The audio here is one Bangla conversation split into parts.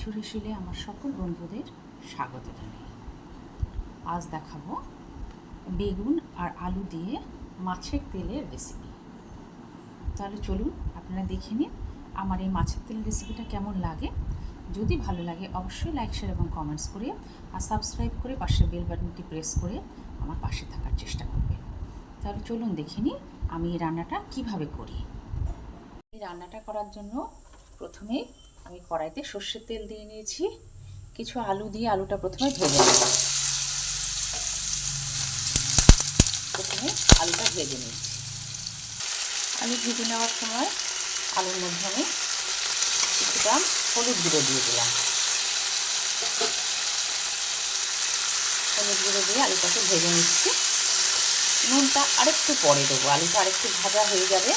মিঠুরে শিলে আমার সকল বন্ধুদের স্বাগত জানাই। আজ দেখাবো বেগুন আর আলু দিয়ে মাছের তেলের রেসিপি তাহলে চলুন আপনারা দেখে নিন আমার এই মাছের তেল রেসিপিটা কেমন লাগে। যদি ভালো লাগে অবশ্যই লাইক শেয়ার এবং কমেন্টস করে আর সাবস্ক্রাইব করে পাশে বেল বাটনটি প্রেস করে আমার পাশে থাকার চেষ্টা করবেন তাহলে চলুন দেখে নিই আমি এই রান্নাটা কীভাবে করি। এই রান্নাটা করার জন্য প্রথমে আমি কড়াইতে সর্ষের তেল দিয়ে নিয়েছি। কিছু আলু দিয়ে আলুটা প্রথমে ভেজে নেব। প্রথমে আলুটা ভেজে নিচ্ছি। আলু ভেজে নেওয়ার সময় আলুর মধ্যে আমি কিছুটা হলুদ গুঁড়ো দিয়ে দিলাম। হলুদ গুঁড়ো দিয়ে আলুটাকে ভেজে নিচ্ছি। নুনটা আরেকটু পরে দেবো। আলুটা আরেকটু ভাজা হয়ে যাবে।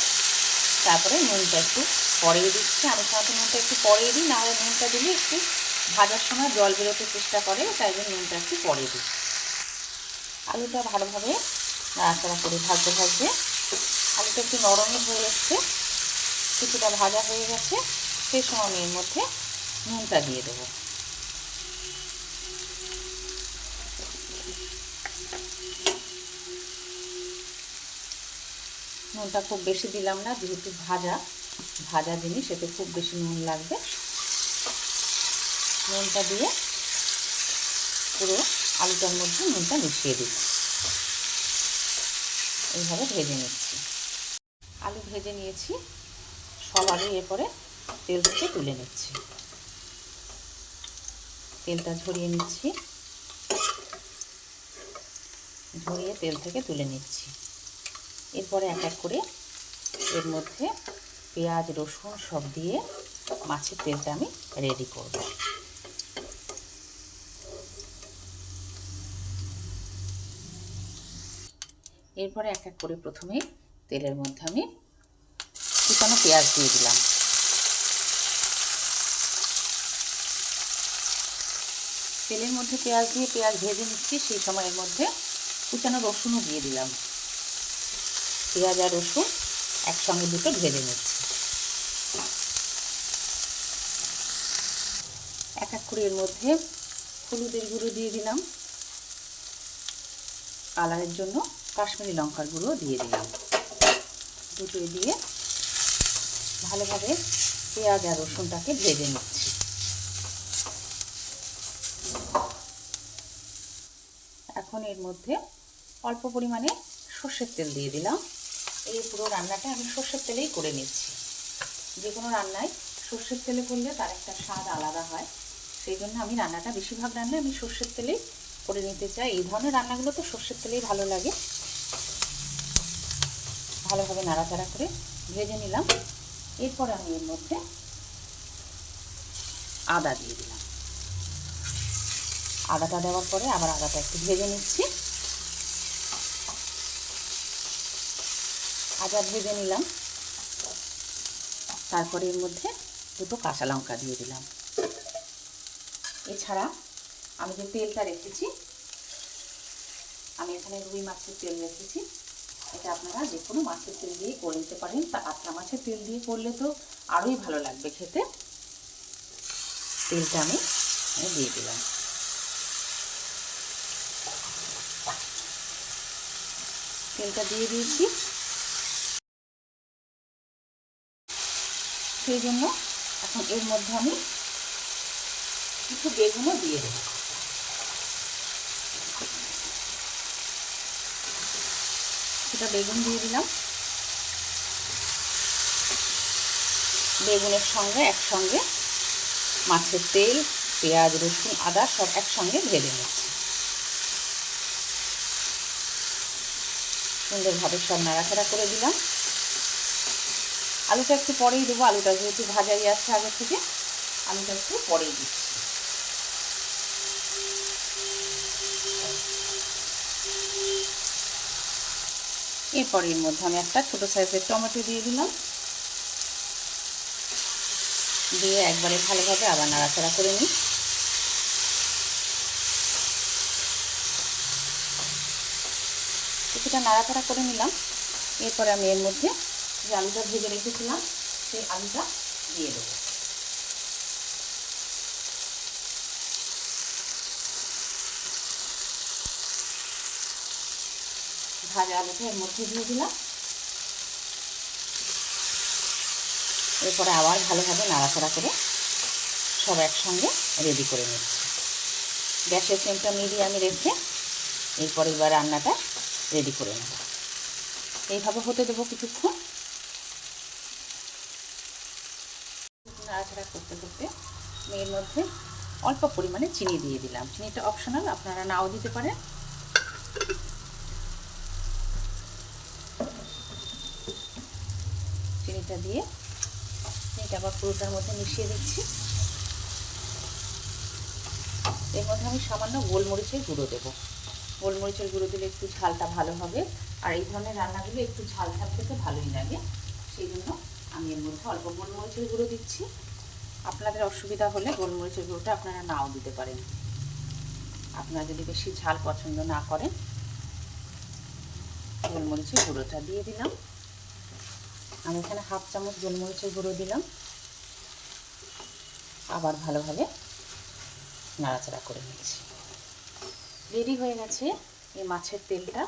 তারপরে নুনটা একটু পরেই দিচ্ছি। আমি সাথে নুনটা একটু পরেই দিই, নাহলে নুনটা দিলে একটু ভাজার সময় জল বেরোতে চেষ্টা করে, তাই জন্য নুনটা একটু পরে দিই। আলুটা ভালোভাবে নাড়াচাড়া করে ভাজতে ভাজতে, আলুটা একটু নরমই হয়ে এসছে, কিছুটা ভাজা হয়ে গেছে সেই সময় আমি এর মধ্যে নুনটা দিয়ে দেবো। নুনটা খুব বেশি দিলাম না, যেহেতু ভাজা। ভাজা জিনিস, এতে খুব বেশি নুন লাগবে। নুনটা দিয়ে পুরো আলুটার মধ্যে নুনটা মিশিয়ে দিচ্ছি এইভাবে ভেজে নিচ্ছি। আলু ভেজে নিয়েছি। সব আলু এরপরে তেল থেকে তুলে নিচ্ছি। তেলটা ঝরিয়ে নিচ্ছি। ঝরিয়ে তেল থেকে তুলে নিচ্ছি। এরপরে এক এক করে এর মধ্যে পেঁয়াজ, রসুন সব দিয়ে মাছের তেলটা আমি রেডি করব। এরপরে এক এক করে প্রথমে তেলের মধ্যে আমি কুচানো পেঁয়াজ দিয়ে দিলাম। তেলের মধ্যে পেঁয়াজ দিয়ে পেঁয়াজ ভেজে নিচ্ছি, সেই সময়ের মধ্যে কুচানো রসুনও দিয়ে দিলাম। পেঁয়াজ আর রসুন একসঙ্গে দুটো ভেজে নিচ্ছি এক এক করে এর মধ্যে হলুদের গুঁড়ো দিয়ে দিলাম। কালারের জন্য কাশ্মীরি লঙ্কার গুঁড়ো দিয়ে দিলাম। দুটোই দিয়ে ভালোভাবে পেঁয়াজ আর রসুনটাকে ভেজে নিচ্ছি। এখন এর মধ্যে অল্প পরিমাণে সর্ষের তেল দিয়ে দিলাম। এই পুরো রান্নাটা আমি সর্ষের তেলেই করে নিচ্ছি। যে কোনো রান্নায় সর্ষের তেলে করলে তার একটা স্বাদ আলাদা হয়। সেই জন্য আমি রান্নাটা বেশিরভাগ রান্না আমি সর্ষের তেলেই করে নিতে চাই। এই ধরনের রান্নাগুলো তো সর্ষের তেলেই ভালো লাগে। ভালোভাবে নাড়াচাড়া করে ভেজে নিলাম। এরপর আমি এর মধ্যে আদা দিয়ে দিলাম। আদাটা দেওয়ার পরে আবার আদাটা একটু ভেজে নিচ্ছি। আদা ভেজে নিলাম। তারপরে এর মধ্যে দুটো কাঁচা লঙ্কা দিয়ে দিলাম। এছাড়া আমি যে তেলটা রেখেছি, আমি এখানে রুই মাছের তেল রেখেছি। এটা আপনারা যে কোনো মাছের তেল দিয়ে করে নিতে পারেন তা আটলা মাছের তেল দিয়ে করলে তো আরোই ভালো লাগবে খেতে। তেলটা আমি দিয়ে দিলাম। তেলটা দিয়ে দিয়েছি। সেই জন্য এখন এর মধ্যে আমি কিছু বেগুনও দিয়ে দেব। সেটা বেগুন দিয়ে দিলাম। বেগুনের সঙ্গে একসঙ্গে মাছের তেল, পেঁয়াজ, রসুন, আদা সব একসঙ্গে ভেজে নিচ্ছি। সুন্দরভাবে সব নাড়াচাড়া করে দিলাম। আলুটা একটু পরেই দেবো। আলুটা যেহেতু ভাজাই আছে আগে থেকে, আলুটা একটু পরেই দিচ্ছি। এরপর এর মধ্যে আমি একটা ছোটো সাইজের টমেটো দিয়ে দিলাম। দিয়ে একবারে ভালোভাবে আবার নাড়াচাড়া করে নিই। কিছুটা নাড়াচাড়া করে নিলাম। এরপরে আমি এর মধ্যে যে আলুটা ভেজে রেখেছিলাম, সেই আলুটা দিয়ে দেবো। ভাজা আলুটা এর মধ্যে দিয়ে দিলাম। এরপরে আবার ভালোভাবে নাড়াচাড়া করে সব একসঙ্গে রেডি করে নিচ্ছি। গ্যাসের ফ্লেমটা মিডিয়ামে রেখে এরপর এবার রান্নাটা রেডি করে নেব। এইভাবে হতে দেবো কিছুক্ষণ। নাড়াচাড়া করতে করতে আমি এর মধ্যে অল্প পরিমাণে চিনি দিয়ে দিলাম। চিনিটা অপশনাল আপনারা নাও দিতে পারেন। চিনিটা দিয়ে। চিনিটা আবার পুরোটার মধ্যে মিশিয়ে দিচ্ছি। এর মধ্যে আমি সামান্য গোলমরিচের গুঁড়ো দেবো। গোলমরিচের গুঁড়ো দিলে একটু ঝালটা ভালো হবে। আর এই ধরনের রান্নাগুলো একটু ঝাল ঝাল খেতে ভালোই লাগে। সেই জন্য আমি এর মধ্যে অল্প গোলমরিচের গুঁড়ো দিচ্ছি। আপনাদের অসুবিধা হলে গোলমরিচের গুঁড়োটা আপনারা নাও দিতে পারেন। আপনারা যদি বেশি ঝাল পছন্দ না করেন, গোলমরিচের গুঁড়োটা দিয়ে দিলাম। আমি এখানে হাফ চামচ গোলমরিচের গুঁড়ো দিলাম। আবার ভালোভাবে নাড়াচাড়া করে নিচ্ছি। রেডি হয়ে গেছে এই মাছের তেলটা।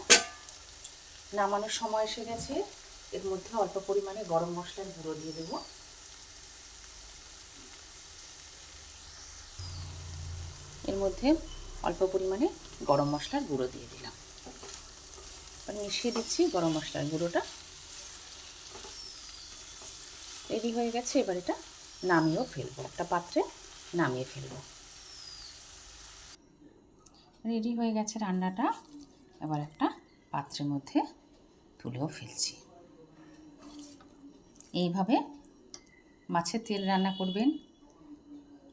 নামানোর সময় এসে গেছে। এর মধ্যে অল্প পরিমাণে গরম মশলার গুঁড়ো দিয়ে দেব। এর মধ্যে অল্প পরিমাণে গরম মশলার গুঁড়ো দিয়ে দিলাম। মিশিয়ে দিচ্ছি গরম মশলার গুঁড়োটা। রেডি হয়ে গেছে, এবার এটা নামিয়েও ফেলব। একটা পাত্রে নামিয়ে ফেলব। রেডি হয়ে গেছে রান্নাটা। এবার একটা পাত্রের মধ্যে তুলেও ফেলছি। এইভাবে মাছের তেল রান্না করবেন।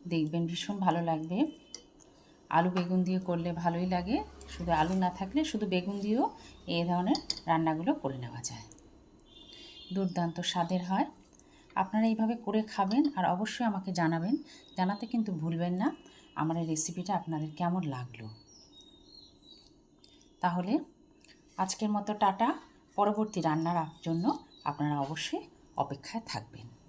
দেখবেন ভীষণ ভালো লাগবে। আলু বেগুন দিয়ে করলে ভালোই লাগে। শুধু আলু না থাকলে শুধু বেগুন দিয়েও এই ধরনের রান্নাগুলো করে নেওয়া যায়। দুর্দান্ত স্বাদের হয়। আপনারা এইভাবে করে খাবেন আর অবশ্যই আমাকে জানাবেন। জানাতে কিন্তু ভুলবেন না। আমার এই রেসিপিটা আপনাদের কেমন লাগল? তাহলে আজকের মতো টাটা। পরবর্তী রান্নার জন্য আপনারা অবশ্যই অপেক্ষায় থাকবেন।